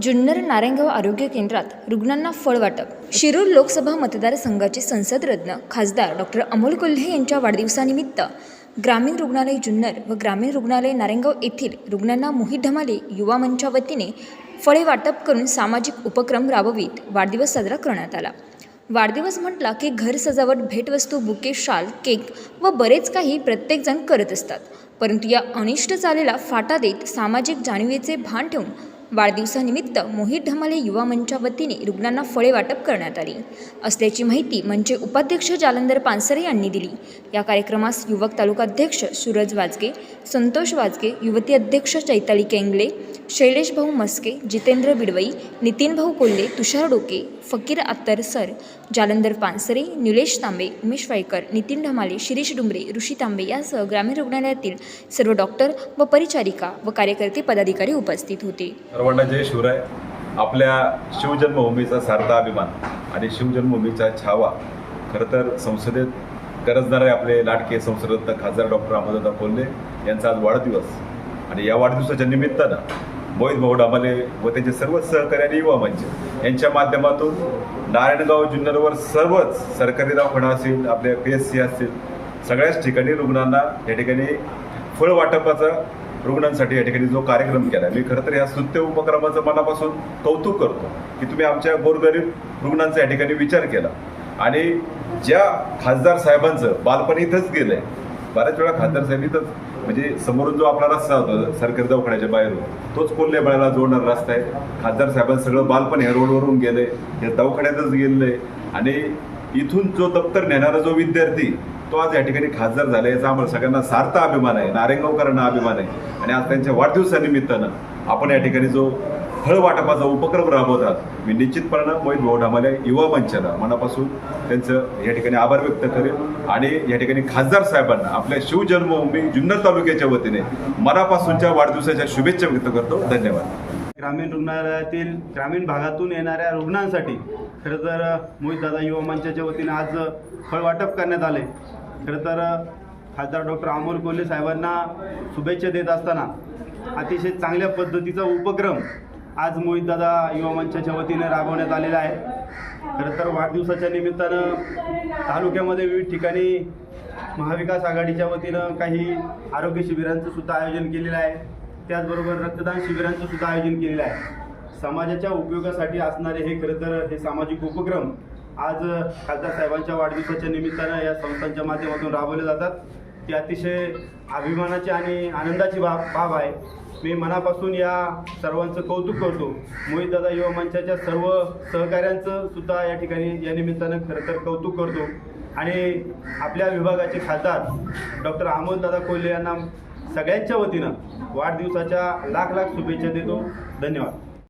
जुन्नर नारायणगाव आरोग्य केंद्रात रुग्णांना फळ वाटप. शिरूर लोकसभा मतदारसंघाचे संसदरत्न खासदार डॉक्टर अमोल कोल्हे यांच्या वाढदिवसानिमित्त ग्रामीण रुग्णालय जुन्नर व ग्रामीण रुग्णालय नारायणगाव येथील रुग्णांना मोहित ढमाले युवा मंच्या वतीने फळे वाटप करून सामाजिक उपक्रम राबवित वाढदिवस साजरा करण्यात आला. वाढदिवस म्हटला की घर सजावट भेटवस्तू बुके शाल केक व बरेच काही प्रत्येकजण करत असतात. परंतु या अनिष्ट चालेला फाटा देत सामाजिक जाणीवेचे भान ठेवून वाढदिवसानिमित्त मोहित ढमाले युवा मंच्या वतीने रुग्णांना फळे वाटप करण्यात आली. असल्याची माहिती म्हणजे उपाध्यक्ष जालंधर पानसरे यांनी दिली. या कार्यक्रमास युवक तालुकाध्यक्ष सूरज वाजगे संतोष वाजगे युवती अध्यक्ष चैताली केंगले शैलेश भाऊ मस्के जितेंद्र बिडवई नितीन भाऊ कोल्हे तुषार डोके फकीर अत्तर सर जालंधर पानसरे निलेश तांबे उमेश वाईकर नितीन ढमाले शिरीष डुंबरे ऋषी तांबे यासह ग्रामीण रुग्णालयातील सर्व डॉक्टर व परिचारिका व कार्यकर्ते पदाधिकारी उपस्थित होते. सर्वांना जय शिवराय आपल्या शिवजन्मभूमीचा सार्था अभिमान आणि शिवजन्मभूमीचा छावा खरं तर संसदेत गरजणारे आपले लाडके संसदरत्न खासदार डॉक्टर अहमददा कोल्हे यांचा आज वाढदिवस. आणि या वाढदिवसाच्या निमित्तानं मोहित भाऊ डामाले व त्यांचे सर्व सहकारी आणि युवा मंच यांच्या माध्यमातून नारायणगाव जुन्नरवर सर्वच सरकारी दवाखाना असेल आपल्या पी एस सी असतील सगळ्याच ठिकाणी रुग्णांना या ठिकाणी फळ वाटपाचा रुग्णांसाठी या ठिकाणी जो कार्यक्रम केला. मी खरं तर या स्तुत्य उपक्रमाचं मनापासून कौतुक करतो की तुम्ही आमच्या गोरगरीब रुग्णांचा या ठिकाणी विचार केला. आणि ज्या खासदार साहेबांचं बालपण इथंच गेलंय बऱ्याच वेळा खासदार साहेब इथंच म्हणजे समोरून जो आपला रस्ता होता सरकारी दवाखान्याच्या बाहेरून तोच कोल्हे बळाला जोडणारा रस्ता आहे. खासदार साहेबांचं सगळं बालपण हे रोडवरून गेलंय या दवाखान्यातच गेलेलं आहे आणि इथून जो दप्तर नेणारा जो विद्यार्थी तो आज या ठिकाणी खासदार झाला याचा आम्हाला सगळ्यांना सार्थ अभिमान आहे नारायणगावकरांना अभिमान आहे. आणि आज त्यांच्या वाढदिवसानिमित्तानं आपण या ठिकाणी जो फळ वाटपाचा उपक्रम राबवतात मी निश्चितपणानं मोहित भाऊ ढामाले युवा मंचाला मनापासून त्यांचं या ठिकाणी आभार व्यक्त करेल आणि या ठिकाणी खासदार साहेबांना आपल्या शिवजन्मभूमी जुन्नर तालुक्याच्या वतीने मनापासूनच्या वाढदिवसाच्या शुभेच्छा व्यक्त करतो. धन्यवाद. ग्रामीण रुग्णालयातील ग्रामीण भागातून येणाऱ्या रुग्णांसाठी खरं तर मोहितदादा युवा मंचाच्या वतीने आज फळ वाटप करण्यात आले. खरं तर खासदार डॉक्टर अमोल कोल्हे साहेबांना शुभेच्छा देत असताना अतिशय चांगल्या पद्धतीचा उपक्रम आज मोहितदादा युवा मंचाच्या वतीने राबवण्यात आलेला आहे. खरं तर वाढदिवसाच्या निमित्तानं तालुक्यामध्ये विविध ठिकाणी महाविकास आघाडीच्या वतीनं काही आरोग्य शिबिरांचं सुद्धा आयोजन केलेलं आहे. त्याचबरोबर रक्तदान शिबिरांचं सुद्धा आयोजन केलेलं आहे. समाजाच्या उपयोगासाठी असणारे हे खरं तर हे सामाजिक उपक्रम आज खासदार साहेबांच्या वाढदिवसाच्या निमित्तानं या संस्थांच्या माध्यमातून राबवले जातात. ती अतिशय अभिमानाची आणि आनंदाची बाब बाब आहे. मी मनापासून या सर्वांचं कौतुक करतो. मोहितदादा युवा मंचाच्या सर्व सहकाऱ्यांचं सुद्धा या ठिकाणी या निमित्तानं खरं तर कौतुक करतो. आणि आपल्या विभागाचे खासदार डॉक्टर अमोलदादा कोल्हे यांना सगळ्यांच्या वतीनं वाढदिवसाच्या लाख लाख शुभेच्छा देतो. धन्यवाद.